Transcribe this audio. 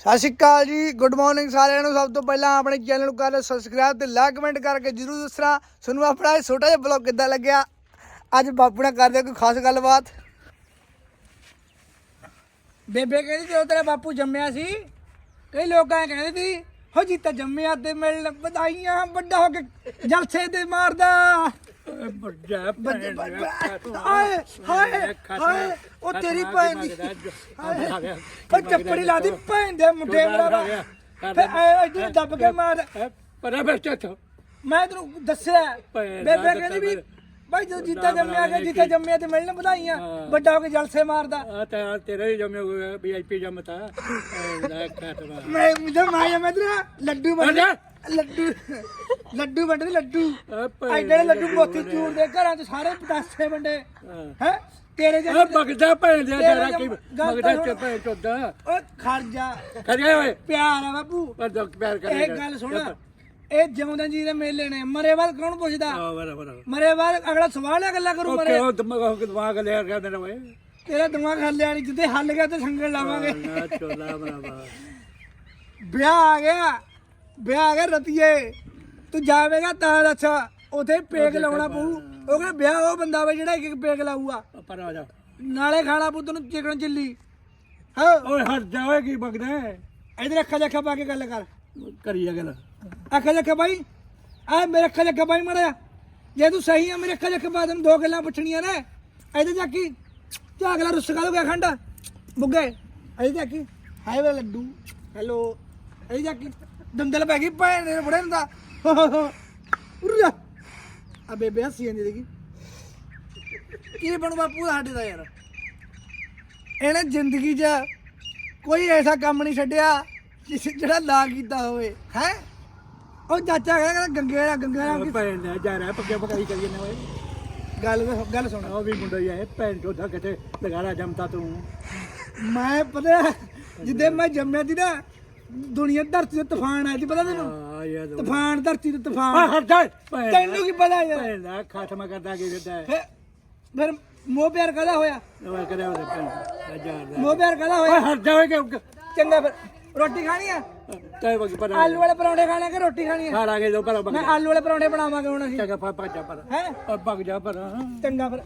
ਸਤਿ ਸ਼੍ਰੀ ਅਕਾਲ ਜੀ good morning ਸਾਰਿਆਂ ਨੂੰ। ਸਭ ਤੋਂ ਪਹਿਲਾਂ ਆਪਣੇ ਚੈਨਲ ਨੂੰ ਕਰ ਸਬਸਕ੍ਰਾਈਬ ਤੇ ਲਾਈਕ ਕਮੈਂਟ ਕਰਕੇ ਜਰੂਰ ਦੱਸਣਾ। ਤੁਹਾਨੂੰ ਆਪਣਾ ਇਹ ਛੋਟਾ ਜਿਹਾ ਬਲੌਗ ਕਿੱਦਾਂ ਲੱਗਿਆ? ਅੱਜ ਬਾਪੂ ਨਾਲ ਕਰਦੇ ਕੋਈ ਖਾਸ ਗੱਲਬਾਤ। ਬੇਬੇ ਕਹਿੰਦੀ ਜਦੋਂ ਤੇਰਾ ਬਾਪੂ ਜੰਮਿਆ ਸੀ, ਕਈ ਲੋਕਾਂ ਨੇ ਕਹਿੰਦੇ ਸੀ, ਹੋ ਜੀਤਾ ਜੰਮਿਆ ਤੇ ਮਿਲਣ ਵਧਾਈਆਂ ਵੱਡਾ ਹੋ ਕੇ ਜਲਸੇ ਤੇ ਮਾਰਦਾ। ਵੱਡਾ ਬੱਚੇ- ਭੈਣ ਬੱਚੇ- ਹਾਏ ਹਾਏ ਹਾਏ ਉਹ ਤੇਰੀ ਭੈਣ ਦੀ ਹਾਏ, ਉਹ ਚੱਪੜੀ ਲਾਦੀ ਭੈਣ ਦੇ ਮੁੰਡੇ ਬਰਾਬਰ ਫੇ ਇਧਰ ਦੱਬ ਕੇ ਮਾਰ। ਪਰਾ ਬੈਠਾ ਤੋ ਮੈਂ ਤੈਨੂੰ ਦੱਸਿਆ ਬੇਬੇ ਕਹਿੰਦੀ ਵੀ ਭਾਈ ਜਦੋਂ ਜੀਤਾ ਜੰਮਿਆ ਗਿਆ ਜੀਤਾ ਜੰਮਿਆ ਤੇ ਮਿਲਣ ਵਧਾਈਆਂ ਵੱਡਾ ਹੋ ਕੇ ਜਲਸੇ ਮਾਰਦਾ। ਆ ਤਾਂ ਤੇਰਾ ਹੀ ਜਮੇ ਹੋਇਆ ਵੀਆਈਪੀ ਜਮਤਾ ਮੈਂ ਮੈਂ ਤੇਰਾ ਲੱਡੂ ਬਣ। ਲੱਡੂ। ਲੱਡੂ ਵੰਡੇ ਲੱਡੂ। ਐਡੇ ਲੱਡੂ ਮੋਤੀ ਚੂਰ ਦੇ ਘਰਾਂ 'ਚ ਸਾਰੇ ਪਤਾਸੇ ਵੰਡੇ। ਹਾਂ। ਤੇਰੇ ਜਿਹੜੇ ਬਗਦਾ ਭੈਣ ਦੇ ਜਰਾ ਕੀ ਬਗਦਾ। ਚ ਭੈਣ ਚੋਦਾ। ਓਏ ਖਰਜਾ ਕਰਿਆ ਓਏ। ਪਿਆਰ ਆ ਬਾਪੂ ਪਰ ਦੋ ਪਿਆਰ ਕਰ ਇਹ ਗੱਲ ਸੁਣ। ਇਹ ਜਿਉਂਦੇ ਜੀ ਦੇ ਮੇਲੇ ਨੇ। ਮਰੇ ਬਾਅਦ ਕੌਣ ਪੁੱਛਦਾ? ਮਰੇ ਬਾਅਦ ਅਗਲਾ ਸਵਾਲ ਆ ਗੱਲਾਂ ਕਰੂ ਮਰੇ। ਕਿਉਂ ਦਿਮਾਗ ਹੋ ਕੇ ਦਿਮਾਗ ਲਿਆ ਕਰ ਦੇਣਾ ਓਏ? ਤੇਰਾ ਦਿਮਾਗ ਹੱਲਿਆ ਨਹੀਂ ਜਿੱਦੇ ਹੱਲ ਗਿਆ ਤੇ ਸੰਗਲ ਲਾਵਾਂਗੇ। ਨਾ ਚੋਲਾ ਬਰਾਬਰ ਵਿਆਹ ਆ ਗਿਆ। ਵਿਆਹ ਆ ਗਿਆ ਰਤੀਏ ਤੂੰ ਜਾਵੇਂਗਾ ਤਾਂ ਦੱਸ ਉਥੇ ਪੇਗ ਲਾਉਣਾ ਪਊ। ਉਹ ਕਹਿੰਦਾ ਵਿਆਹ ਉਹ ਬੰਦਾ ਵਾ ਜਿਹੜਾ ਇੱਕ ਇੱਕ ਪੇਗ ਲਾਊਗਾ। ਪਰ ਆ ਜਾ। ਨਾਲੇ ਖਾਣਾ ਪੁੱਤ ਨੂੰ ਚਿਕਨ ਚਿੱਲੀ। ਹਾਂ। ਓਏ ਹਟ ਜਾ ਓਏ ਕੀ ਬਗਦਾ ਹੈ? ਇਧਰ ਅੱਖਾਂ ਜੱਖਾਂ ਪਾ ਕੇ ਗੱਲ ਕਰ। ਕਰੀ ਅਗਲ ਅੱਖਾਂ ਜੱਖਾਂ ਬਾਈ ਆ ਮੇਰੇ ਅੱਖਾਂ ਜੱਖਾਂ ਬਾਈ ਮੜਿਆ ਜੇ ਤੂੰ ਸਹੀ ਆ ਮੇਰੇ ਅੱਖਾਂ ਜੱਖਾਂ ਪਾ ਤੈਨੂੰ ਦੋ ਗੱਲਾਂ ਪੁੱਛਣੀਆਂ ਨੇ। ਇਹਦੇ ਜਾ ਕੀ। ਤੇ ਅਗਲਾ ਰੁੱਸ ਕਾ ਗਿਆ ਖੰਡ। ਬੁੱਗੇ ਇਹਦੇ ਜਾ ਕੀ। ਹਾਏ ਵੇ ਲੱਡੂ। ਹੈਲੋ। ਇਹਦੇ ਜਾ ਕੀ। ਦੰਦਲ ਪੈ ਗਈ ਭੈਣ ਦੇ ਬੁੜੇ ਨੂੰ ਦਾ ਉਰ ਜਾ ਆ ਬੇਬੇ ਹੱਸੀ ਜਾਂਦੀ ਦੇਖੀ। ਕੀ ਬਣੂ ਬਾਪੂ ਸਾਡੇ ਦਾ ਯਾਰ। ਇਹਨੇ ਜ਼ਿੰਦਗੀ 'ਚ ਕੋਈ ਐਸਾ ਕੰਮ ਨਹੀਂ ਛੱਡਿਆ ਜਿਸ ਜਿਹੜਾ ਨਾ ਕੀਤਾ ਹੋਵੇ। ਹੈ? ਉਹ ਚਾਚਾ ਕਹਿੰਦਾ ਗੰਗੇ ਦਾ ਗੰਗੇ ਭੈਣ ਦਾ ਜਾ ਰਿਹਾ ਪੱਕੇ ਪਕਾਈ ਕਰੀ ਜਾਂਦੇ ਓਏ ਗੱਲ ਗੱਲ ਸੁਣ। ਉਹ ਵੀ ਮੁੰਡਾ ਹੀ ਹੈ ਭੈਣ ਚੋਦਾ ਕਿਤੇ ਲਗਾੜਾ ਜੰਮਤਾ ਤੂੰ। ਮੈਂ ਪਤਾ ਜਿੱਦੇ ਮੈਂ ਜੰਮਿਆ ਸੀ ਨਾ ਦੁਨੀਆ ਧਰਤੀ ਤੇ ਤੂਫਾਨ ਆਇਆ ਸੀ ਪਤਾ ਤੈਨੂੰ? ਆ ਯਾਰ ਤੂਫਾਨ ਧਰਤੀ ਤੇ ਆ ਤੂਫਾਨ ਹਟ ਜਾ। ਭੈਣ ਤੈਨੂੰ ਕੀ ਪਤਾ ਯਾਰ? ਭੈਣ ਦਾ ਖਾਤਮਾ ਕਰਦਾ ਕੀ ਹੈ? ਫਿਰ ਫਿਰ ਮੋਹ ਪਿਆਰ ਕਾਹਦਾ ਹੋਇਆ? ਉਹ ਕਰਿਆ ਉਹਦੇ ਭੈਣ ਦਾ। ਜਾ ਰਿਹਾ ਮੋਹ ਪਿਆਰ ਕਾਹਦਾ ਓਏ ਹੋਇਆ ਹਟ ਜਾ ਓਏ ਕਿ ਚੰਗਾ ਫਿਰ। ਰੋਟੀ ਖਾਣੀ ਆ? ਤੈ ਵਗ ਪਰ। ਆਲੂ ਵਾਲੇ ਪਰੌਂਠੇ ਖਾਣੇ ਕਿ ਰੋਟੀ ਖਾਣੀ ਆ? ਖਾ ਲਾਂਗੇ ਪਰ ਮੈਂ ਆਲੂ ਵਾਲੇ ਪਰੌਂਠੇ ਬਣਾਵਾਂਗੇ ਹੁਣ ਅਸੀਂ। ਚੰਗਾ ਪਾ ਪਾ ਜਾ ਪਰ ਹੈ? ਭਗ ਜਾ ਪਰ ਚੰਗਾ ਫਿਰ।